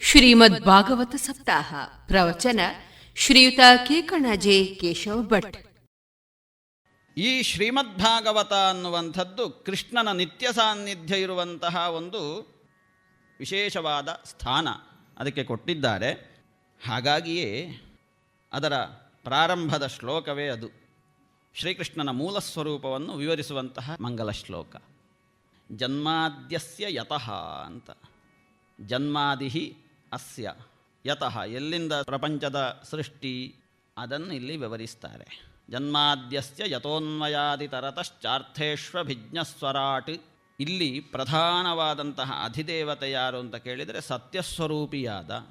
ಶ್ರೀಮದ್ ಭಾಗವತ ಸಪ್ತಾಹ, ಪ್ರವಚನ, ಶ್ರೀಯುತ ಕೇಕಣಜೆ ಕೇಶವ ಭಟ್. ಈ ಶ್ರೀಮದ್ ಭಾಗವತ ಅನ್ನುವಂಥದ್ದು ಕೃಷ್ಣನ ನಿತ್ಯ ಸಾನ್ನಿಧ್ಯ ಇರುವಂತಹ ಒಂದು ವಿಶೇಷವಾದ ಸ್ಥಾನ ಅದಕ್ಕೆ ಕೊಟ್ಟಿದ್ದಾರೆ. ಹಾಗಾಗಿಯೇ ಅದರ ಪ್ರಾರಂಭದ ಶ್ಲೋಕವೇ ಅದು. ಶ್ರೀಕೃಷ್ಣನ ಮೂಲ ಸ್ವರೂಪವನ್ನು ವಿವರಿಸುವಂತಹ ಮಂಗಲ ಶ್ಲೋಕ. ಜನ್ಮಾದ್ಯಸ್ಯ ಯತಃ ಅಂತ. ಜನ್ಮಾದಿ ಅಸ್ಯ. ಯತಃ ಎಲ್ಲಿಂದ ಪ್ರಪಂಚದ ಸೃಷ್ಟಿ, ಅದನ್ನು ಇಲ್ಲಿ ವಿವರಿಸ್ತಾರೆ. ಜನ್ಮಾದ್ಯಸ್ಯ ಯಥೋನ್ಮಯಾದಿತರತಶ್ಚಾರ್ಥೇಶ್ವಭಿಜ್ಞಸ್ವರಾಟ್ ಇಲ್ಲಿ ಪ್ರಧಾನವಾದಂತಹ ಅಧಿದೇವತೆ ಯಾರು ಅಂತ ಕೇಳಿದರೆ ಸತ್ಯಸ್ವರೂಪಿಯಾದ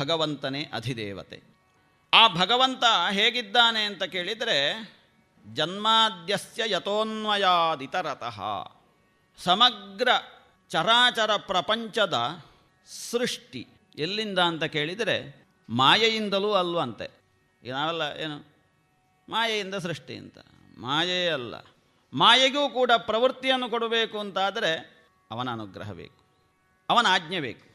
ಭಗವಂತನೇ ಅಧಿದೇವತೆ. ಆ ಭಗವಂತ ಹೇಗಿದ್ದಾನೆ ಅಂತ ಕೇಳಿದರೆ ಜನ್ಮಾದ್ಯಸ್ಯ ಯಥೋನ್ಮಯಾದಿತರತಃ ಸಮಗ್ರ ಚರಾಚರ ಪ್ರಪಂಚದ ಸೃಷ್ಟಿ. ಎಲ್ಲಿಂದ ಅಂತ ಕೇಳಿದರೆ ಮಾಯೆಯಿಂದಲೂ ಅಲ್ವಂತೆ ನಾವೆಲ್ಲ ಏನು? ಮಾಯೆಯಿಂದ ಸೃಷ್ಟಿ ಅಂತ. ಮಾಯೆಯೇ ಅಲ್ಲ. ಮಾಯೆಗೂ ಕೂಡ ಪ್ರವೃತ್ತಿಯನ್ನು ಕೊಡಬೇಕು ಅಂತಾದರೆ ಅವನ ಅನುಗ್ರಹ ಬೇಕು. ಅವನ ಆಜ್ಞೆ ಬೇಕು.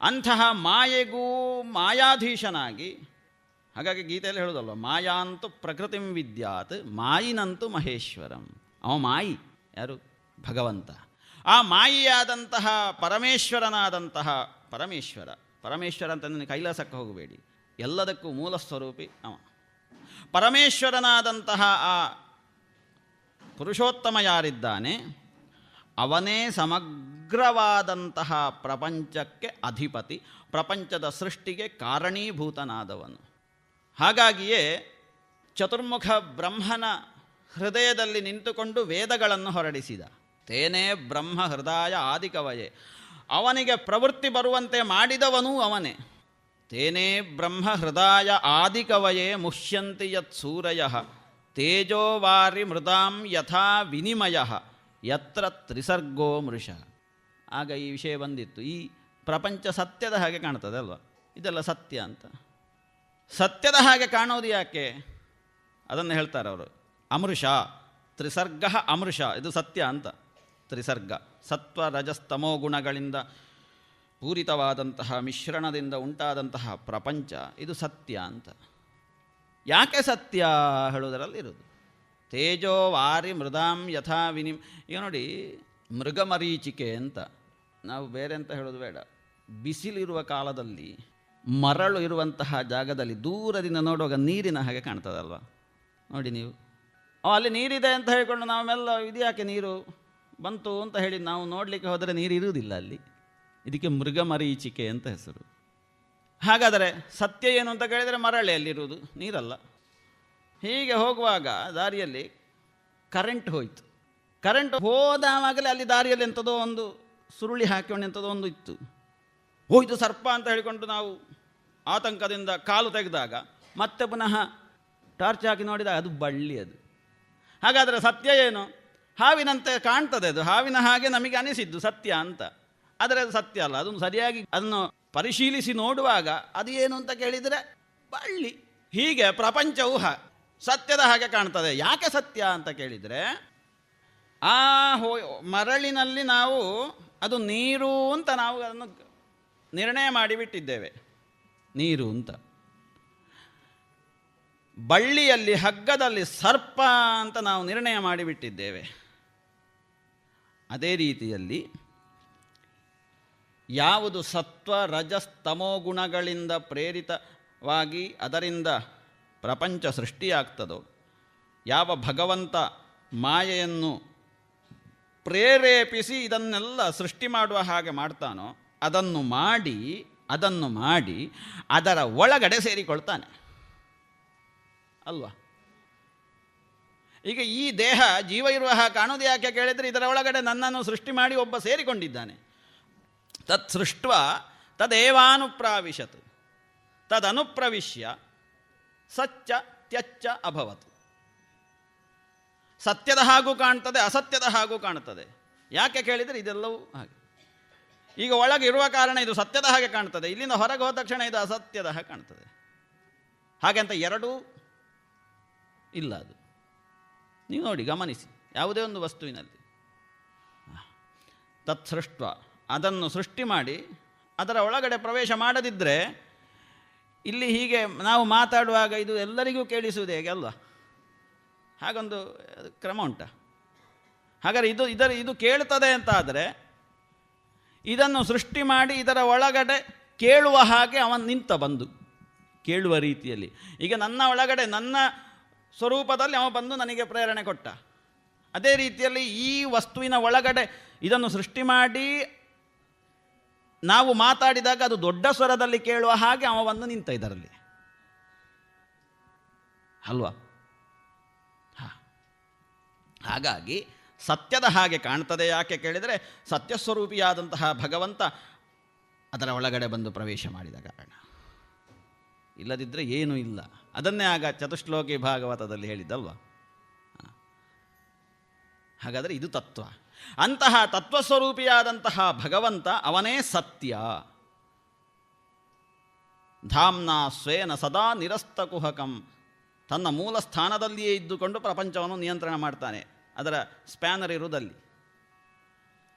ಅಂತಹ ಮಾಯೆಗೂ ಮಾಯಾಧೀಶನಾಗಿ, ಹಾಗಾಗಿ ಗೀತೆಯಲ್ಲಿ ಹೇಳೋದಲ್ವ, ಮಾಯಾಂತು ಪ್ರಕೃತಿಂ ವಿದ್ಯಾತ್, ಮಾಯಿನಂತು ಮಹೇಶ್ವರಂ. ಅವ ಮಾಯಿ. ಯಾರು? ಭಗವಂತ. ಆ ಮಾಯಿಯಾದಂತಹ ಪರಮೇಶ್ವರನಾದಂತಹ ಪರಮೇಶ್ವರ. ಪರಮೇಶ್ವರ ಅಂತಂದರೆ ಕೈಲಾಸಕ್ಕೆ ಹೋಗಬೇಡಿ. ಎಲ್ಲದಕ್ಕೂ ಮೂಲ ಸ್ವರೂಪಿ ಅವ. ಪರಮೇಶ್ವರನಾದಂತಹ ಆ ಪುರುಷೋತ್ತಮ ಯಾರಿದ್ದಾನೆ, ಅವನೇ ಸಮಗ್ರವಾದಂತಹ ಪ್ರಪಂಚಕ್ಕೆ ಅಧಿಪತಿ, ಪ್ರಪಂಚದ ಸೃಷ್ಟಿಗೆ ಕಾರಣೀಭೂತನಾದವನು. ಹಾಗಾಗಿಯೇ ಚತುರ್ಮುಖ ಬ್ರಹ್ಮನ ಹೃದಯದಲ್ಲಿ ನಿಂತುಕೊಂಡು ವೇದಗಳನ್ನು ಹೊರಡಿಸಿದ. ತೇನೇ ಬ್ರಹ್ಮ ಹೃದಯ ಆದಿಕವಯೇ. ಅವನಿಗೆ ಪ್ರವೃತ್ತಿ ಬರುವಂತೆ ಮಾಡಿದವನೂ ಅವನೇ. ತೇನೇ ಬ್ರಹ್ಮ ಹೃದಯ ಆದಿಕವಯೇ ಮುಷ್ಯಂತಿ ಯತ್ ಸೂರಯ. ತೇಜೋವಾರಿ ಮೃದಾಂ ಯಥಾ ವಿನಿಮಯ. ಯತ್ರ ತ್ರಿಸರ್ಗೋ ಮೃಷ. ಆಗ ಈ ವಿಷಯ ಬಂದಿತ್ತು. ಈ ಪ್ರಪಂಚ ಸತ್ಯದ ಹಾಗೆ ಕಾಣ್ತದೆ ಅಲ್ವಾ? ಇದೆಲ್ಲ ಸತ್ಯ ಅಂತ. ಸತ್ಯದ ಹಾಗೆ ಕಾಣೋದು ಯಾಕೆ? ಅದನ್ನು ಹೇಳ್ತಾರೆ ಅವರು. ಅಮೃಷ. ತ್ರಿಸರ್ಗ ಅಮೃಷ. ಇದು ಸತ್ಯ ಅಂತ. ತ್ರಿಸರ್ಗ, ಸತ್ವ, ರಜಸ್ತಮೋ ಗುಣಗಳಿಂದ ಪೂರಿತವಾದಂತಹ ಮಿಶ್ರಣದಿಂದ ಉಂಟಾದಂತಹ ಪ್ರಪಂಚ, ಇದು ಸತ್ಯ ಅಂತ. ಯಾಕೆ ಸತ್ಯ ಹೇಳೋದರಲ್ಲಿ ಇರೋದು ತೇಜೋ ವಾರಿ ಮೃದಾಂ ಯಥಾ ವಿನಿಮ್, ಈಗ ನೋಡಿ, ಮೃಗಮರೀಚಿಕೆ ಅಂತ. ನಾವು ಬೇರೆ ಅಂತ ಹೇಳೋದು ಬೇಡ. ಬಿಸಿಲಿರುವ ಕಾಲದಲ್ಲಿ ಮರಳು ಇರುವಂತಹ ಜಾಗದಲ್ಲಿ ದೂರದಿಂದ ನೋಡುವಾಗ ನೀರಿನ ಹಾಗೆ ಕಾಣ್ತದಲ್ವ? ನೋಡಿ ನೀವು. ಅಲ್ಲಿ ನೀರಿದೆ ಅಂತ ಹೇಳಿಕೊಂಡು ನಾವೆಲ್ಲ, ಇದು ಯಾಕೆ ನೀರು? ಬಂತು ಅಂತ ಹೇಳಿ ನಾವು ನೋಡಲಿಕ್ಕೆ ಹೋದರೆ ನೀರು ಇರುವುದಿಲ್ಲ ಅಲ್ಲಿ. ಇದಕ್ಕೆ ಮೃಗಮರೀಚಿಕೆ ಅಂತ ಹೆಸರು. ಹಾಗಾದರೆ ಸತ್ಯ ಏನು ಅಂತ ಕೇಳಿದರೆ ಮರಳೆಯಲ್ಲಿರುವುದು, ನೀರಲ್ಲ. ಹೀಗೆ ಹೋಗುವಾಗ ದಾರಿಯಲ್ಲಿ ಕರೆಂಟ್ ಹೋಯಿತು. ಕರೆಂಟ್ ಹೋದಾವಾಗಲೇ ಅಲ್ಲಿ ದಾರಿಯಲ್ಲಿ ಎಂಥದೋ ಒಂದು ಸುರುಳಿ ಹಾಕಿಕೊಂಡು ಎಂಥದೋ ಒಂದು ಇತ್ತು. ಹೋಯ್ತು ಸರ್ಪ ಅಂತ ಹೇಳಿಕೊಂಡು ನಾವು ಆತಂಕದಿಂದ ಕಾಲು ತೆಗೆದಾಗ ಮತ್ತೆ ಪುನಃ ಟಾರ್ಚ್ ಹಾಕಿ ನೋಡಿದಾಗ ಅದು ಬಳ್ಳಿ ಅದು. ಹಾಗಾದರೆ ಸತ್ಯ ಏನು? ಹಾವಿನಂತೆ ಕಾಣ್ತದೆ ಅದು. ಹಾವಿನ ಹಾಗೆ ನಮಗೆ ಅನಿಸಿದ್ದು ಸತ್ಯ ಅಂತ. ಆದರೆ ಅದು ಸತ್ಯ ಅಲ್ಲ. ಅದನ್ನು ಸರಿಯಾಗಿ ಅದನ್ನು ಪರಿಶೀಲಿಸಿ ನೋಡುವಾಗ ಅದು ಏನು ಅಂತ ಕೇಳಿದರೆ ಬಳ್ಳಿ. ಹೀಗೆ ಪ್ರಪಂಚವು ಹ ಸತ್ಯದ ಹಾಗೆ ಕಾಣ್ತದೆ. ಯಾಕೆ ಸತ್ಯ ಅಂತ ಕೇಳಿದರೆ, ಆ ಹೋ, ಮರಳಿನಲ್ಲಿ ನಾವು ಅದು ನೀರು ಅಂತ ನಾವು ಅದನ್ನು ನಿರ್ಣಯ ಮಾಡಿಬಿಟ್ಟಿದ್ದೇವೆ. ನೀರು ಅಂತ. ಬಳ್ಳಿಯಲ್ಲಿ, ಹಗ್ಗದಲ್ಲಿ ಸರ್ಪ ಅಂತ ನಾವು ನಿರ್ಣಯ ಮಾಡಿಬಿಟ್ಟಿದ್ದೇವೆ. ಅದೇ ರೀತಿಯಲ್ಲಿ ಯಾವುದು ಸತ್ವ ರಜಸ್ತಮೋ ಗುಣಗಳಿಂದ ಪ್ರೇರಿತವಾಗಿ ಅದರಿಂದ ಪ್ರಪಂಚ ಸೃಷ್ಟಿಯಾಗ್ತದೋ, ಯಾವ ಭಗವಂತ ಮಾಯೆಯನ್ನು ಪ್ರೇರೇಪಿಸಿ ಇದನ್ನೆಲ್ಲ ಸೃಷ್ಟಿ ಮಾಡುವ ಹಾಗೆ ಮಾಡ್ತಾನೋ, ಅದನ್ನು ಮಾಡಿ ಅದನ್ನು ಮಾಡಿ ಅದರ ಒಳಗಡೆ ಸೇರಿಕೊಳ್ತಾನೆ. ಅಲ್ವಾ? ಈಗ ಈ ದೇಹ ಜೀವ ಇರುವ ಹಾಗೆ ಕಾಣೋದು ಯಾಕೆ ಕೇಳಿದರೆ ಇದರ ಒಳಗಡೆ ನನ್ನನ್ನು ಸೃಷ್ಟಿ ಮಾಡಿ ಒಬ್ಬ ಸೇರಿಕೊಂಡಿದ್ದಾನೆ. ತತ್ ಸೃಷ್ಟ ತದೇವಾನುಪ್ರಾವಿಶತ್. ತದನುಪ್ರವಿಶ್ಯ ಸಚ್ಚ ತ್ಯಚ್ಚ ಅಭವತ್. ಸತ್ಯದ ಹಾಗೂ ಕಾಣ್ತದೆ, ಅಸತ್ಯದ ಹಾಗೂ ಕಾಣ್ತದೆ. ಯಾಕೆ ಕೇಳಿದರೆ ಇದೆಲ್ಲವೂ ಹಾಗೆ. ಈಗ ಒಳಗೆ ಇರುವ ಕಾರಣ ಇದು ಸತ್ಯದ ಹಾಗೆ ಕಾಣ್ತದೆ, ಇಲ್ಲಿಂದ ಹೊರಗೆ ಹೋದ ತಕ್ಷಣ ಇದು ಅಸತ್ಯದ ಹಾಗೆ ಕಾಣ್ತದೆ. ಹಾಗೆ ಅಂತ ಎರಡೂ ಇಲ್ಲ ಅದು. ನೀವು ನೋಡಿ, ಗಮನಿಸಿ, ಯಾವುದೇ ಒಂದು ವಸ್ತುವಿನಲ್ಲಿ. ತತ್ಸೃಷ್ಟ ಅದನ್ನು ಸೃಷ್ಟಿ ಮಾಡಿ, ಅದರ ಒಳಗಡೆ ಪ್ರವೇಶ ಮಾಡದಿದ್ದರೆ ಇಲ್ಲಿ ಹೀಗೆ ನಾವು ಮಾತಾಡುವಾಗ ಇದು ಎಲ್ಲರಿಗೂ ಕೇಳಿಸುವುದು ಹೇಗೆ ಅಲ್ವಾ? ಹಾಗೊಂದು ಕ್ರಮ ಉಂಟ. ಹಾಗಾದರೆ ಇದು, ಇದರ, ಇದು ಕೇಳ್ತದೆ ಅಂತ ಆದರೆ ಇದನ್ನು ಸೃಷ್ಟಿ ಮಾಡಿ ಇದರ ಒಳಗಡೆ ಕೇಳುವ ಹಾಗೆ ಅವನು ನಿಂತ ಬಂದು, ಕೇಳುವ ರೀತಿಯಲ್ಲಿ. ಈಗ ನನ್ನ ಒಳಗಡೆ ನನ್ನ ಸ್ವರೂಪದಲ್ಲಿ ಅವ ಬಂದು ನನಗೆ ಪ್ರೇರಣೆ ಕೊಟ್ಟ. ಅದೇ ರೀತಿಯಲ್ಲಿ ಈ ವಸ್ತುವಿನ ಒಳಗಡೆ ಇದನ್ನು ಸೃಷ್ಟಿ ಮಾಡಿ ನಾವು ಮಾತಾಡಿದಾಗ ಅದು ದೊಡ್ಡ ಸ್ವರದಲ್ಲಿ ಕೇಳುವ ಹಾಗೆ ಅವ ಬಂದು ನಿಂತ ಇದರಲ್ಲಿ. ಅಲ್ವಾ. ಹಾಗಾಗಿ ಸತ್ಯದ ಹಾಗೆ ಕಾಣ್ತದೆ ಯಾಕೆ ಕೇಳಿದರೆ ಸತ್ಯಸ್ವರೂಪಿಯಾದಂತಹ ಭಗವಂತ ಅದರ ಒಳಗಡೆ ಬಂದು ಪ್ರವೇಶ ಮಾಡಿದ ಕಾರಣ. ಇಲ್ಲದಿದ್ದರೆ ಏನೂ ಇಲ್ಲ. ಅದನ್ನೇ ಆಗ ಚತುಶ್ಲೋಕಿ ಭಾಗವತದಲ್ಲಿ ಹೇಳಿದ್ದಲ್ವ. ಹಾಗಾದರೆ ಇದು ತತ್ವ. ಅಂತಹ ತತ್ವಸ್ವರೂಪಿಯಾದಂತಹ ಭಗವಂತ ಅವನೇ ಸತ್ಯ. ಧಾಮ್ನ ಸ್ವೇನ ಸದಾ ನಿರಸ್ತ ಕುಹಕಂ ತನ್ನ ಮೂಲ ಸ್ಥಾನದಲ್ಲಿಯೇ ಇದ್ದುಕೊಂಡು ಪ್ರಪಂಚವನ್ನು ನಿಯಂತ್ರಣ ಮಾಡ್ತಾನೆ. ಅದರ ಸ್ಪ್ಯಾನರ್ ಇರುವುದಲ್ಲಿ.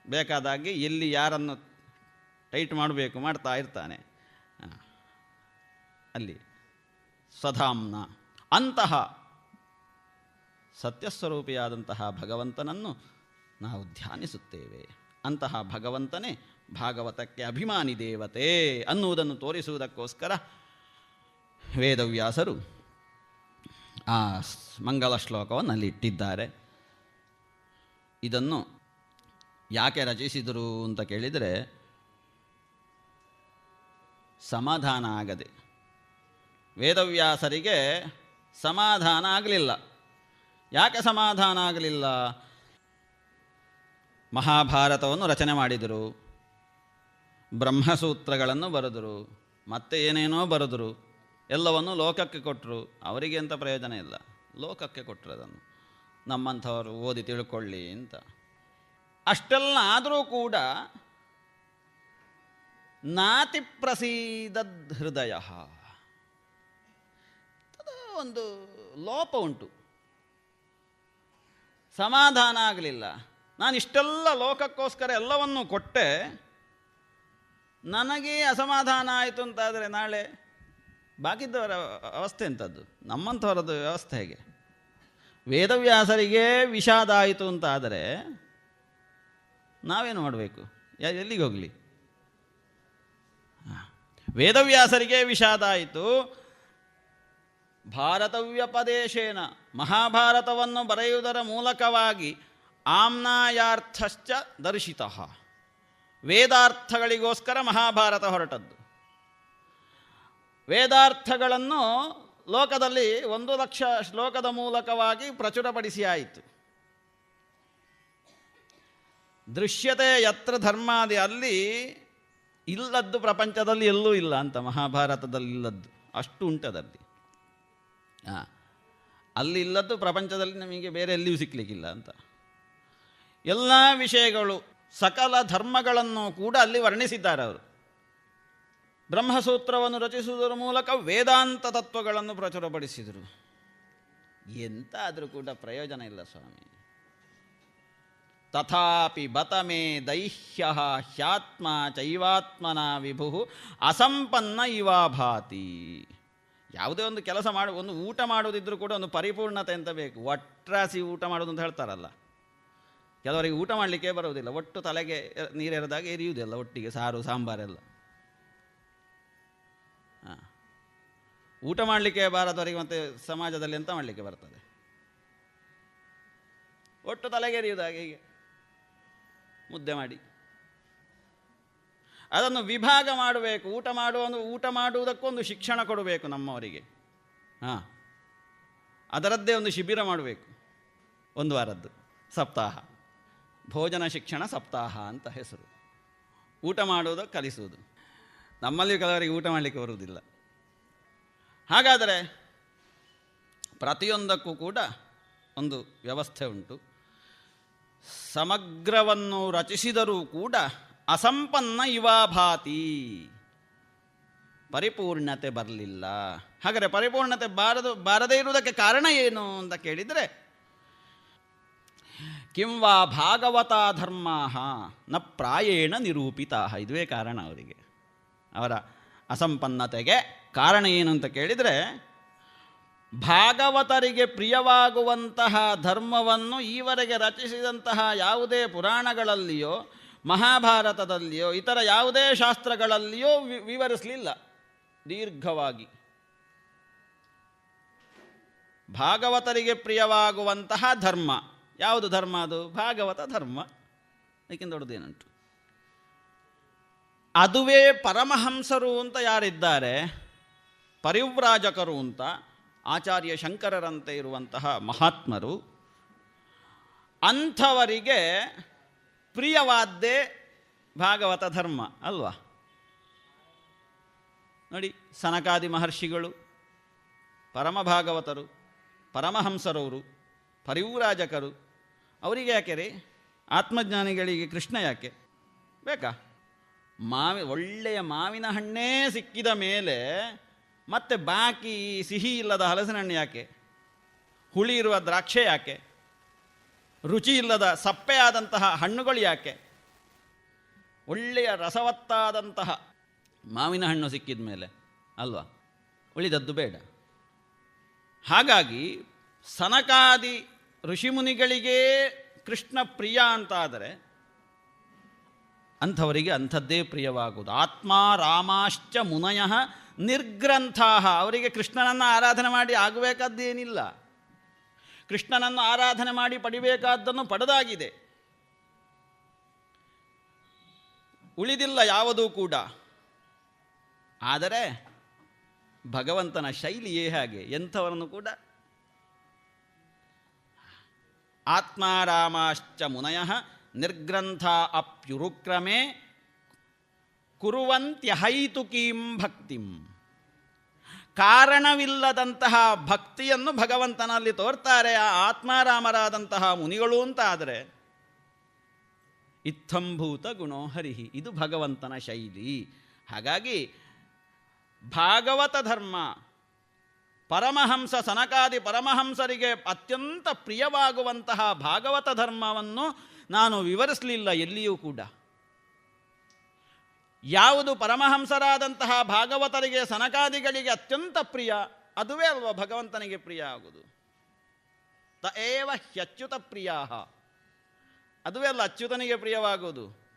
ಬೇಕಾದಾಗೆ ಎಲ್ಲಿ ಯಾರನ್ನು ಟೈಟ್ ಮಾಡಬೇಕು ಮಾಡ್ತಾ ಇರ್ತಾನೆ. ಅಲ್ಲಿ. ಸಧಾಮ್ನ ಅಂತಹ ಸತ್ಯಸ್ವರೂಪಿಯಾದಂತಹ ಭಗವಂತನನ್ನು ನಾವು ಧ್ಯಾನಿಸುತ್ತೇವೆ. ಅಂತಹ ಭಗವಂತನೇ ಭಾಗವತಕ್ಕೆ ಅಭಿಮಾನಿ ದೇವತೆ ಅನ್ನುವುದನ್ನು ತೋರಿಸುವುದಕ್ಕೋಸ್ಕರ ವೇದವ್ಯಾಸರು ಆ ಮಂಗಲ ಶ್ಲೋಕವನ್ನು ಅಲ್ಲಿ ಇಟ್ಟಿದ್ದಾರೆ. ಇದನ್ನು ಯಾಕೆ ರಚಿಸಿದರು ಅಂತ ಕೇಳಿದರೆ, ಸಮಾಧಾನ ಆಗದೆ ವೇದವ್ಯಾಸರಿಗೆ ಸಮಾಧಾನ ಆಗಲಿಲ್ಲ. ಯಾಕೆ ಸಮಾಧಾನ ಆಗಲಿಲ್ಲ? ಮಹಾಭಾರತವನ್ನು ರಚನೆ ಮಾಡಿದರು. ಬ್ರಹ್ಮಸೂತ್ರಗಳನ್ನು ಬರೆದರು. ಮತ್ತೆ ಏನೇನೋ ಬರೆದರು. ಎಲ್ಲವನ್ನು ಲೋಕಕ್ಕೆ ಕೊಟ್ಟರು. ಅವರಿಗೆ ಅಂತ ಪ್ರಯೋಜನ ಇಲ್ಲ. ಲೋಕಕ್ಕೆ ಕೊಟ್ಟರು ಅದನ್ನು. ನಮ್ಮಂಥವರು ಓದಿ ತಿಳ್ಕೊಳ್ಳಿ ಅಂತ. ಅಷ್ಟೆಲ್ಲ ಆದರೂ ಕೂಡ ನಾತಿ ಪ್ರಸೀದದ್ ಹೃದಯ. ಒಂದು ಲೋಪ ಉಂಟು. ಸಮಾಧಾನ ಆಗಲಿಲ್ಲ. ನಾನು ಇಷ್ಟೆಲ್ಲ ಲೋಕಕ್ಕೋಸ್ಕರ ಎಲ್ಲವನ್ನೂ ಕೊಟ್ಟೆ. ನನಗೆ ಅಸಮಾಧಾನ ಆಯಿತು ಅಂತಾದರೆ ನಾಳೆ ಬಾಕಿದ್ದವರ ಅವಸ್ಥೆ ಎಂಥದ್ದು ನಮ್ಮಂಥವರದ್ದು ವ್ಯವಸ್ಥೆ ಹೇಗೆ? ವೇದವ್ಯಾಸರಿಗೆ ವಿಷಾದ ಆಯಿತು ಅಂತ ಆದರೆ ನಾವೇನು ಮಾಡಬೇಕು? ಎಲ್ಲಿಗೆ ಹೋಗಲಿ? ವೇದವ್ಯಾಸರಿಗೆ ವಿಷಾದ ಆಯಿತು. ಭಾರತವ್ಯಪದೇಶೇನ ಮಹಾಭಾರತವನ್ನು ಬರೆಯುವುದರ ಮೂಲಕವಾಗಿ ಆಮ್ನಾಯಾರ್ಥಶ್ಚ ದರ್ಶಿತ. ವೇದಾರ್ಥಗಳಿಗೋಸ್ಕರ ಮಹಾಭಾರತ ಹೊರಟದ್ದು. ವೇದಾರ್ಥಗಳನ್ನು ಲೋಕದಲ್ಲಿ ಒಂದು ಲಕ್ಷ ಶ್ಲೋಕದ ಮೂಲಕವಾಗಿ ಪ್ರಚುರಪಡಿಸಿ ಆಯಿತು ದೃಶ್ಯತೆ ಯತ್ರ ಧರ್ಮಾದಿ ಅಲ್ಲಿ ಇಲ್ಲದ್ದು ಪ್ರಪಂಚದಲ್ಲಿ ಎಲ್ಲೂ ಇಲ್ಲ ಅಂತ ಮಹಾಭಾರತದಲ್ಲಿ ಇಲ್ಲದ್ದು. ಅಷ್ಟು ಉಂಟದಲ್ಲಿ ಹಾಂ ಅಲ್ಲಿ ಇಲ್ಲದ್ದು ಪ್ರಪಂಚದಲ್ಲಿ ನಮಗೆ ಬೇರೆ ಎಲ್ಲಿಯೂ ಸಿಕ್ಕಲಿಕ್ಕಿಲ್ಲ ಅಂತ. ಎಲ್ಲ ವಿಷಯಗಳು, ಸಕಲ ಧರ್ಮಗಳನ್ನು ಕೂಡ ಅಲ್ಲಿ ವರ್ಣಿಸಿದ್ದಾರೆ ಅವರು. ಬ್ರಹ್ಮಸೂತ್ರವನ್ನು ರಚಿಸುವುದರ ಮೂಲಕ ವೇದಾಂತ ತತ್ವಗಳನ್ನು ಪ್ರಚುರಪಡಿಸಿದರು. ಎಂತ ಆದರೂ ಕೂಡ ಪ್ರಯೋಜನ ಇಲ್ಲ ಸ್ವಾಮಿ. ತಥಾಪಿ ಬತಮೇ ದೈಹ್ಯ ಹ್ಯಾತ್ಮ ಚೈವಾತ್ಮನ ವಿಭು ಅಸಂಪನ್ನ ಇವಾ ಭಾತಿ. ಯಾವುದೇ ಒಂದು ಕೆಲಸ ಮಾಡು, ಒಂದು ಊಟ ಮಾಡೋದಿದ್ರೂ ಕೂಡ ಒಂದು ಪರಿಪೂರ್ಣತೆ ಅಂತ ಬೇಕು. ಒಟ್ರಾಸಿ ಊಟ ಮಾಡೋದು ಅಂತ ಹೇಳ್ತಾರಲ್ಲ. ಕೆಲವರಿಗೆ ಊಟ ಮಾಡಲಿಕ್ಕೆ ಬರುವುದಿಲ್ಲ. ಒಟ್ಟು ತಲೆಗೆ ನೀರೆರೆದಾಗ ಎರಿಯುವುದಿಲ್ಲ, ಒಟ್ಟಿಗೆ ಸಾರು ಸಾಂಬಾರೆಲ್ಲ ಹಾಂ. ಊಟ ಮಾಡಲಿಕ್ಕೆ ಬಾರದವರಿಗೆ ಮತ್ತೆ ಸಮಾಜದಲ್ಲಿ ಎಂತ ಮಾಡಲಿಕ್ಕೆ ಬರ್ತದೆ? ಒಟ್ಟು ತಲೆಗೆ ಎರಿಯುವುದಾಗ ಹೀಗೆ. ಮುದ್ದೆ ಮಾಡಿ. ಅದನ್ನು ವಿಭಾಗ ಮಾಡಬೇಕು, ಊಟ ಮಾಡುವ ಊಟ ಮಾಡುವುದಕ್ಕೊಂದು ಶಿಕ್ಷಣ ಕೊಡಬೇಕು ನಮ್ಮವರಿಗೆ. ಹಾಂ. ಅದರದ್ದೇ ಒಂದು ಶಿಬಿರ ಮಾಡಬೇಕು. ಒಂದು ವಾರದ್ದು, ಸಪ್ತಾಹ. ಭೋಜನ ಶಿಕ್ಷಣ ಸಪ್ತಾಹ ಅಂತ ಹೆಸರು. ಊಟ ಮಾಡುವುದು, ಕಲಿಸುವುದು. ನಮ್ಮಲ್ಲಿ ಕೆಲವರಿಗೆ ಊಟ ಮಾಡಲಿಕ್ಕೆ ಬರುವುದಿಲ್ಲ. ಹಾಗಾದರೆ ಪ್ರತಿಯೊಂದಕ್ಕೂ ಕೂಡ ಒಂದು ವ್ಯವಸ್ಥೆ ಉಂಟು. ಸಮಗ್ರವನ್ನು ರಚಿಸಿದರೂ ಕೂಡ ಅಸಂಪನ್ನ ಇವಾಭಾತಿ ಪರಿಪೂರ್ಣತೆ ಬರಲಿಲ್ಲ. ಹಾಗಾದರೆ ಪರಿಪೂರ್ಣತೆ ಬಾರದು, ಬಾರದೇ ಇರುವುದಕ್ಕೆ ಕಾರಣ ಏನು ಅಂತ ಕೇಳಿದರೆ ಕಿಂವಾ ಭಾಗವತಾ ಧರ್ಮಾ ನ ಪ್ರಾಯೇಣ ನಿರೂಪಿತಾ ಇದುವೇ ಕಾರಣ ಅವರಿಗೆ. ಅವರ ಅಸಂಪನ್ನತೆಗೆ ಕಾರಣ ಏನು ಅಂತ ಕೇಳಿದರೆ, ಭಾಗವತರಿಗೆ ಪ್ರಿಯವಾಗುವಂತಹ ಧರ್ಮವನ್ನು ಈವರೆಗೆ ರಚಿಸಿದಂತಹ ಯಾವುದೇ ಪುರಾಣಗಳಲ್ಲಿಯೋ ಮಹಾಭಾರತದಲ್ಲಿಯೋ, ಇತರ ಯಾವುದೇ ಶಾಸ್ತ್ರಗಳಲ್ಲಿಯೋ ವಿವರಿಸಲಿಲ್ಲ. ದೀರ್ಘವಾಗಿ. ಭಾಗವತರಿಗೆ ಪ್ರಿಯವಾಗುವಂತಹ ಧರ್ಮ. ಯಾವುದು ಧರ್ಮ ಅದು? ಭಾಗವತ ಧರ್ಮ. ಏಕೆಂದು ದೊಡ್ಡದೇನುಂಟು ಅದುವೇ ಪರಮಹಂಸರು ಅಂತ ಯಾರಿದ್ದಾರೆ? ಪರಿವ್ರಾಜಕರು ಅಂತ, ಆಚಾರ್ಯ ಶಂಕರರಂತೆ ಇರುವಂತಹ ಮಹಾತ್ಮರು. ಅಂಥವರಿಗೆ ಪ್ರಿಯವಾದ್ದೇ ಭಾಗವತ ಧರ್ಮ, ಅಲ್ವಾ? ನೋಡಿ, ಸನಕಾದಿ ಮಹರ್ಷಿಗಳು ಪರಮ ಭಾಗವತರು ಪರಮಹಂಸರವರು, ಪರಿವ್ರಾಜಕರು, ಅವರಿಗೆ ಯಾಕೆ ರೀ ಆತ್ಮಜ್ಞಾನಿಗಳಿಗೆ ಕೃಷ್ಣ ಯಾಕೆ? ಬೇಕಾ? ಮಾವಿ, ಒಳ್ಳೆಯ ಮಾವಿನ ಹಣ್ಣೇ ಸಿಕ್ಕಿದ ಮೇಲೆ ಮತ್ತೆ ಬಾಕಿ ಸಿಹಿ ಇಲ್ಲದ ಹಲಸಿನ ಹಣ್ಣು ಯಾಕೆ? ಹುಳಿ ಇರುವ ದ್ರಾಕ್ಷೆ ಯಾಕೆ? ರುಚಿ ಇಲ್ಲದ ಸಪ್ಪೆ ಆದಂತಹ ಹಣ್ಣುಗಳು ಯಾಕೆ? ಒಳ್ಳೆಯ ರಸವತ್ತಾದಂತಹ ಮಾವಿನ ಹಣ್ಣು ಸಿಕ್ಕಿದ ಮೇಲೆ, ಅಲ್ವಾ? ಉಳಿದದ್ದು ಬೇಡ. ಹಾಗಾಗಿ ಸನಕಾದಿ ಋಷಿಮುನಿಗಳಿಗೇ ಕೃಷ್ಣ ಪ್ರಿಯ ಅಂತಾದರೆ ಅಂಥವರಿಗೆ ಅಂಥದ್ದೇ ಪ್ರಿಯವಾಗುವುದು. ಆತ್ಮ ರಾಮಾಶ್ಚ ಮುನಯ ನಿರ್ಗ್ರಂಥಾ. ಅವರಿಗೆ ಕೃಷ್ಣನನ್ನು ಆರಾಧನೆ ಮಾಡಿ ಆಗಬೇಕಾದ್ದೇನಿಲ್ಲ. ಕೃಷ್ಣನನ್ನು ಆರಾಧನೆ ಮಾಡಿ ಪಡಿಬೇಕಾದ್ದನ್ನು ಪಡೆದಾಗಿದೆ. ಉಳಿದಿಲ್ಲ ಯಾವುದೂ ಕೂಡ. ಆದರೆ ಭಗವಂತನ ಶೈಲಿಯೇ ಹಾಗೆ, ಎಂಥವರನ್ನು ಕೂಡ. ಆತ್ಮಾರಾಮಾಶ್ಚ ಮುನಯ ನಿರ್ಗ್ರಂಥ ಅಪ್ಯುರುಕ್ರಮೇ ಕುರುವಂತ್ಯಹೈತುಕೀಂ ಭಕ್ತಿಂ. ಕಾರಣವಿಲ್ಲದಂತಹ ಭಕ್ತಿಯನ್ನು ಭಗವಂತನಲ್ಲಿ ತೋರ್ತಾರೆ ಆ ಆತ್ಮಾರಾಮರಾದಂತಹ ಮುನಿಗಳು ಅಂತ ಆದರೆ ಇತ್ತಂಭೂತ ಗುಣೋ ಹರಿಹಿ, ಇದು ಭಗವಂತನ ಶೈಲಿ. ಹಾಗಾಗಿ ಭಾಗವತ ಧರ್ಮ, ಪರಮಹಂಸ, ಸನಕಾದಿ ಪರಮಹಂಸರಿಗೆ ಅತ್ಯಂತ ಪ್ರಿಯವಾಗುವಂತಹ ಭಾಗವತ ಧರ್ಮವನ್ನು ನಾನು ವಿವರಿಸಲಿಲ್ಲ, ಎಲ್ಲಿಯೂ ಕೂಡ. ಯಾವುದು ಪರಮಹಂಸರಾದಂತಹ ಭಾಗವತರಿಗೆ ಸನಕಾದಿಗಳಿಗೆ ಅತ್ಯಂತ ಪ್ರಿಯ, ಅದುವೇ ಅಲ್ವಾ ಭಗವಂತನಿಗೆ ಪ್ರಿಯ ಆಗುವುದು? ತ ಏವ ಹ್ಯಚ್ಯುತ ಪ್ರಿಯ ಅದುವೇ ಅಲ್ಲ ಅಚ್ಯುತನಿಗೆ ಪ್ರಿಯವಾಗುವುದು.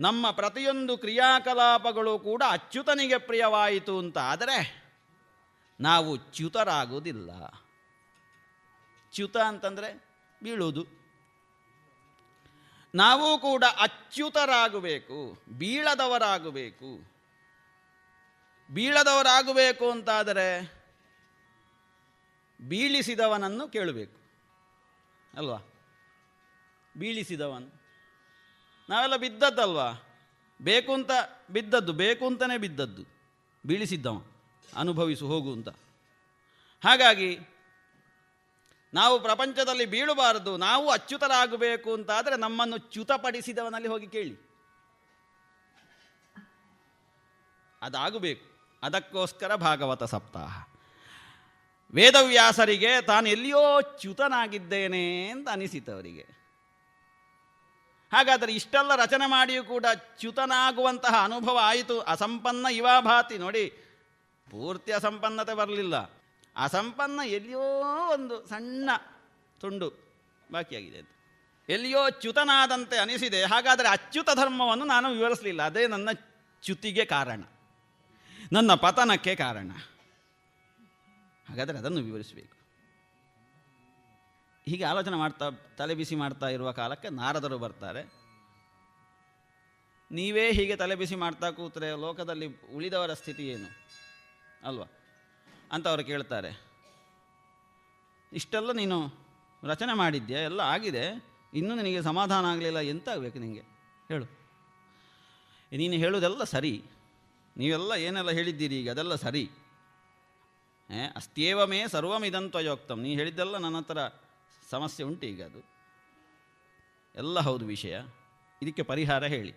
ನಮ್ಮ ಪ್ರತಿಯೊಂದು ಕ್ರಿಯಾಕಲಾಪಗಳು ಕೂಡ ಅಚ್ಯುತನಿಗೆ ಪ್ರಿಯವಾಯಿತು ಅಂತ ಆದರೆ ನಾವು ಚ್ಯುತರಾಗುವುದಿಲ್ಲ. ಚ್ಯುತ ಅಂತಂದರೆ ಬೀಳುವುದು. ನಾವು ಕೂಡ ಅಚ್ಯುತರಾಗಬೇಕು, ಬೀಳದವರಾಗಬೇಕು. ಬೀಳದವರಾಗಬೇಕು ಅಂತಾದರೆ ಬೀಳಿಸಿದವನನ್ನು ಕೇಳಬೇಕು. ಅಲ್ವಾ? ಬೀಳಿಸಿದವನು. ನಾವೆಲ್ಲ ಬಿದ್ದದ್ದಲ್ವಾ? ಬೇಕು ಅಂತ ಬಿದ್ದದ್ದು, ಬೇಕು ಅಂತಲೇ ಬಿದ್ದದ್ದು. ಬೀಳಿಸಿದ್ದವ ಅನುಭವಿಸು ಹೋಗು ಅಂತ. ಹಾಗಾಗಿ ನಾವು ಪ್ರಪಂಚದಲ್ಲಿ ಬೀಳಬಾರದು, ನಾವು ಅಚ್ಯುತರಾಗಬೇಕು ಅಂತಾದರೆ ನಮ್ಮನ್ನು ಚ್ಯುತಪಡಿಸಿದವನಲ್ಲಿ ಹೋಗಿ ಕೇಳಿ. ಅದಾಗಬೇಕು, ಅದಕ್ಕೋಸ್ಕರ ಭಾಗವತ ಸಪ್ತಾಹ. ವೇದವ್ಯಾಸರಿಗೆ ತಾನು ಎಲ್ಲಿಯೋ ಚ್ಯುತನಾಗಿದ್ದೇನೆ ಅಂತ ಅನಿಸಿತು ಅವರಿಗೆ ಹಾಗಾದರೆ ಇಷ್ಟೆಲ್ಲ ರಚನೆ ಮಾಡಿಯೂ ಕೂಡ ಚ್ಯುತನಾಗುವಂತಹ ಅನುಭವ ಆಯಿತು, ಅಸಂಪನ್ನ ಇವಾಭಾತಿ ನೋಡಿ, ಪೂರ್ತಿ ಅಸಂಪನ್ನತೆ ಬರಲಿಲ್ಲ. ಅಸಂಪನ್ನ ಎಲ್ಲಿಯೋ ಒಂದು ಸಣ್ಣ ತುಂಡು ಬಾಕಿಯಾಗಿದೆ ಅಂತ. ಎಲ್ಲಿಯೋ ಚ್ಯುತನಾದಂತೆ ಅನಿಸಿದೆ. ಹಾಗಾದರೆ ಅಚ್ಯುತ ಧರ್ಮವನ್ನು ನಾನು ವಿವರಿಸಲಿಲ್ಲ. ಅದೇ ನನ್ನ ಚ್ಯುತಿಗೆ ಕಾರಣ. ನನ್ನ ಪತನಕ್ಕೆ ಕಾರಣ. ಹಾಗಾದರೆ ಅದನ್ನು ವಿವರಿಸಬೇಕು. ಹೀಗೆ ಆಲೋಚನೆ ಮಾಡ್ತಾ, ತಲೆ ಬಿಸಿ ಮಾಡ್ತಾ ಇರುವ ಕಾಲಕ್ಕೆ ನಾರದರು ಬರ್ತಾರೆ. ನೀವೇ ಹೀಗೆ ತಲೆ ಬಿಸಿ ಮಾಡ್ತಾ ಕೂತ್ರೆ ಲೋಕದಲ್ಲಿ ಉಳಿದವರ ಸ್ಥಿತಿ ಏನು? ಅಲ್ವಾ? ಅಂತ ಅವರು ಕೇಳ್ತಾರೆ. ಇಷ್ಟೆಲ್ಲ ನೀನು ರಚನೆ ಮಾಡಿದ್ಯಾ? ಎಲ್ಲ ಆಗಿದೆ. ಇನ್ನೂ ನಿನಗೆ ಸಮಾಧಾನ ಆಗಲಿಲ್ಲ? ಎಂತ ಆಗಬೇಕು ನಿನಗೆ ಹೇಳು. ನೀನು ಹೇಳೋದೆಲ್ಲ ಸರಿ. ನೀವೆಲ್ಲ ಏನೆಲ್ಲ ಹೇಳಿದ್ದೀರಿ ಈಗ? ಅದೆಲ್ಲ ಸರಿ. ಏ, ಅಸ್ತ್ಯೇವಮೇ ಸರ್ವಮಿದಂತ್ವಯೋಕ್ತಂ ನೀ ಹೇಳಿದ್ದೆಲ್ಲ ನನ್ನ ಹತ್ರ ಸಮಸ್ಯೆ ಉಂಟು ಈಗ ಅದು. ಎಲ್ಲ ಹೌದು ವಿಷಯ. ಇದಕ್ಕೆ ಪರಿಹಾರ ಹೇಳಿ.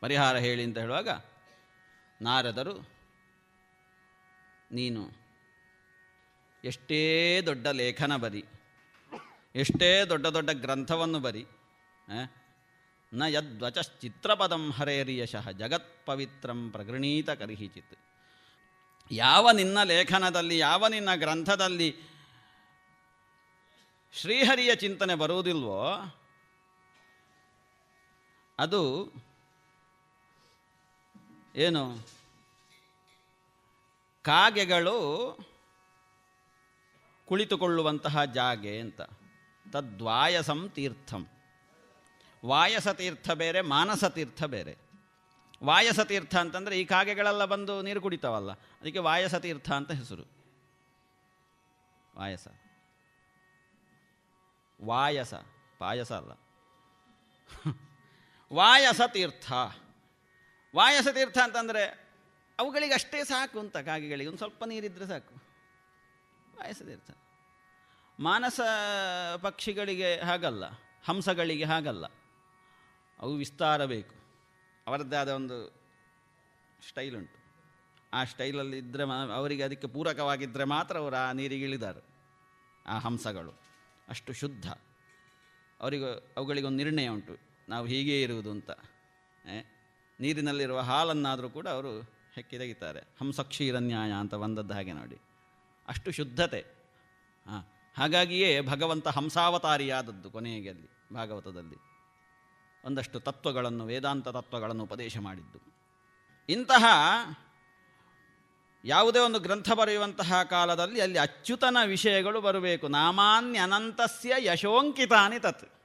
ಪರಿಹಾರ ಹೇಳಿ ಅಂತ ಹೇಳುವಾಗ ನಾರದರು, ನೀನು ಎಷ್ಟೇ ದೊಡ್ಡ ಲೇಖನ ಬರಿ, ಎಷ್ಟೇ ದೊಡ್ಡ ದೊಡ್ಡ ಗ್ರಂಥವನ್ನು ಬರಿ ನ ಯದ್ವಚಶ್ಚಿತ್ರಪದಂ ಜಗತ್ ಪವಿತ್ರಂ ಪ್ರಗೃಣೀತ ಕರಿಹಿಚಿತ್. ಯಾವ ನಿನ್ನ ಲೇಖನದಲ್ಲಿ, ಯಾವ ನಿನ್ನ ಗ್ರಂಥದಲ್ಲಿ ಶ್ರೀಹರಿಯ ಚಿಂತನೆ ಬರುವುದಿಲ್ವೋ, ಅದು ಏನು? ಕಾಗೆಗಳು ಕುಳಿತುಕೊಳ್ಳುವಂತಹ ಜಾಗೆ ಅಂತ. ತದ್ವಾಯಸಂ ತೀರ್ಥಂ. ವಾಯಸ ತೀರ್ಥ ಬೇರೆ, ಮಾನಸ ತೀರ್ಥ ಬೇರೆ. ವಾಯಸ ತೀರ್ಥ ಅಂತಂದರೆ ಈ ಕಾಗೆಗಳೆಲ್ಲ ಬಂದು ನೀರು ಕುಡಿತಾವಲ್ಲ. ಅದಕ್ಕೆ ವಾಯಸ ತೀರ್ಥ ಅಂತ ಹೆಸರು. ವಾಯಸ. ವಾಯಸ, ಪಾಯಸ ಅಲ್ಲ. ವಾಯಸ ತೀರ್ಥ. ವಾಯಸ ತೀರ್ಥ ಅಂತಂದರೆ ಅವುಗಳಿಗೆ ಅಷ್ಟೇ ಸಾಕು ಅಂತ ಕಾಗೆಗಳಿಗೆ. ಒಂದು ಸ್ವಲ್ಪ ನೀರಿದ್ದರೆ ಸಾಕು. ವಾಯಸ ತೀರ್ಥ. ಮಾನಸ ಪಕ್ಷಿಗಳಿಗೆ ಹಾಗಲ್ಲ, ಹಂಸಗಳಿಗೆ ಹಾಗಲ್ಲ. ಅವು ವಿಸ್ತಾರ ಬೇಕು. ಅವರದ್ದೇ ಆದ ಒಂದು ಸ್ಟೈಲ್ ಉಂಟು. ಆ ಸ್ಟೈಲಲ್ಲಿ ಇದ್ದರೆ ಅವರಿಗೆ ಅದಕ್ಕೆ ಪೂರಕವಾಗಿದ್ದರೆ ಮಾತ್ರ ಅವರು ಆ ನೀರಿಗೆ ಇಳಿದಾರೆ. ಆ ಹಂಸಗಳು. ಅಷ್ಟು ಶುದ್ಧ. ಅವರಿಗೆ, ಅವುಗಳಿಗೊಂದು ನಿರ್ಣಯ ಉಂಟು. ನಾವು ಹೀಗೇ ಇರುವುದು ಅಂತ. ಏ? ನೀರಿನಲ್ಲಿರುವ ಹಾಲನ್ನಾದರೂ ಕೂಡ ಅವರು ಹೆಕ್ಕಿ ತೆಗಿತಾರೆ. ಹಂಸಕ್ಷೀರನ್ಯಾಯ ಅಂತ ಬಂದದ್ದು ಹಾಗೆ ನೋಡಿ. ಅಷ್ಟು ಶುದ್ಧತೆ. ಹಾಂ, ಹಾಗಾಗಿಯೇ ಭಗವಂತ ಹಂಸಾವತಾರಿಯಾದದ್ದು ಕೊನೆಗೆ ಅಲ್ಲಿ, ಭಾಗವತದಲ್ಲಿ. ಒಂದಷ್ಟು ತತ್ವಗಳನ್ನು, ವೇದಾಂತ ತತ್ವಗಳನ್ನು ಉಪದೇಶ ಮಾಡಿದ್ದು. ಇಂತಹ ಯಾವುದೇ ಒಂದು ಗ್ರಂಥ ಬರೆಯುವಂತಹ ಕಾಲದಲ್ಲಿ ಅಲ್ಲಿ ಅಚ್ಯುತನ ವಿಷಯಗಳು ಬರಬೇಕು. ನಾಮಾನ್ಯನಂತಸ್ಯ ಯಶೋಂಕಿತಾನಿ ತತ್.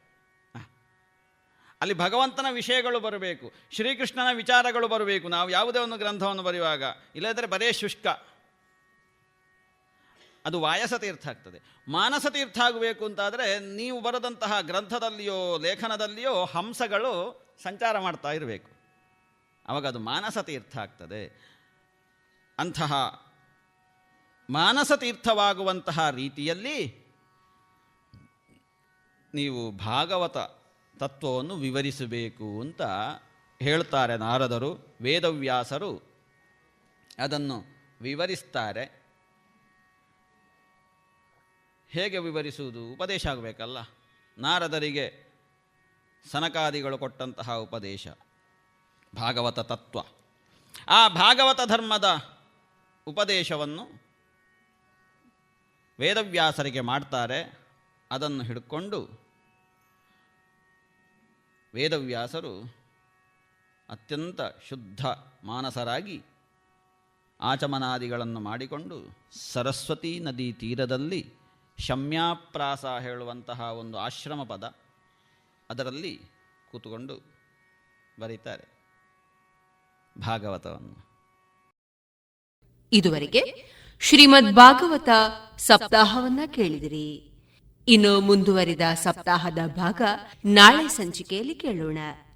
ಅಲ್ಲಿ ಭಗವಂತನ ವಿಷಯಗಳು ಬರಬೇಕು, ಶ್ರೀಕೃಷ್ಣನ ವಿಚಾರಗಳು ಬರಬೇಕು. ನಾವು ಯಾವುದೇ ಒಂದು ಗ್ರಂಥವನ್ನು ಬರೆಯುವಾಗ ಇಲ್ಲದ್ರೆ ಬರೇ ಶುಷ್ಕ. ಅದು ವಾಯಸ ತೀರ್ಥ ಆಗ್ತದೆ. ಮಾನಸ ತೀರ್ಥ ಆಗಬೇಕು ಅಂತಾದರೆ ನೀವು ಬರೆದಂತಹ ಗ್ರಂಥದಲ್ಲಿಯೋ, ಲೇಖನದಲ್ಲಿಯೋ ಹಂಸಗಳು ಸಂಚಾರ ಮಾಡ್ತಾ ಇರಬೇಕು. ಅವಾಗ ಅದು ಮಾನಸ ತೀರ್ಥ ಆಗ್ತದೆ. ಅಂತಹ ಮಾನಸ ತೀರ್ಥವಾಗುವಂತಹ ರೀತಿಯಲ್ಲಿ ನೀವು ಭಾಗವತ ತತ್ವವನ್ನು ವಿವರಿಸಬೇಕು ಅಂತ ಹೇಳ್ತಾರೆ ನಾರದರು, ವೇದವ್ಯಾಸರು ಅದನ್ನು ವಿವರಿಸ್ತಾರೆ. ಹೇಗೆ ವಿವರಿಸುವುದು? ಉಪದೇಶ ಆಗಬೇಕಲ್ಲ? ನಾರದರಿಗೆ ಸನಕಾದಿಗಳು ಕೊಟ್ಟಂತಹ ಉಪದೇಶ, ಭಾಗವತ ತತ್ವ. ಆ ಭಾಗವತ ಧರ್ಮದ ಉಪದೇಶವನ್ನು ವೇದವ್ಯಾಸರಿಗೆ ಮಾಡ್ತಾರೆ. ಅದನ್ನು ಹಿಡ್ಕೊಂಡು ವೇದವ್ಯಾಸರು ಅತ್ಯಂತ ಶುದ್ಧ ಮಾನಸರಾಗಿ ಆಚಮನಾದಿಗಳನ್ನು ಮಾಡಿಕೊಂಡು ಸರಸ್ವತಿ ನದಿ ತೀರದಲ್ಲಿ ಶಮ್ಯಾಪ್ರಾಸ ಹೇಳುವಂತಹ ಒಂದು ಆಶ್ರಮ ಪದ ಅದರಲ್ಲಿ ಕೂತುಕೊಂಡು ಬರೀತಾರೆ ಭಾಗವತವನ್ನು. ಇದುವರೆಗೆ ಶ್ರೀಮದ್ ಭಾಗವತ ಸಪ್ತಾಹವನ್ನ ಕೇಳಿದಿರಿ. ಇನ್ನು ಮುಂದುವರಿದ ಸಪ್ತಾಹದ ಭಾಗ ನಾಳೆ ಸಂಚಿಕೆಯಲ್ಲಿ ಕೇಳೋಣ.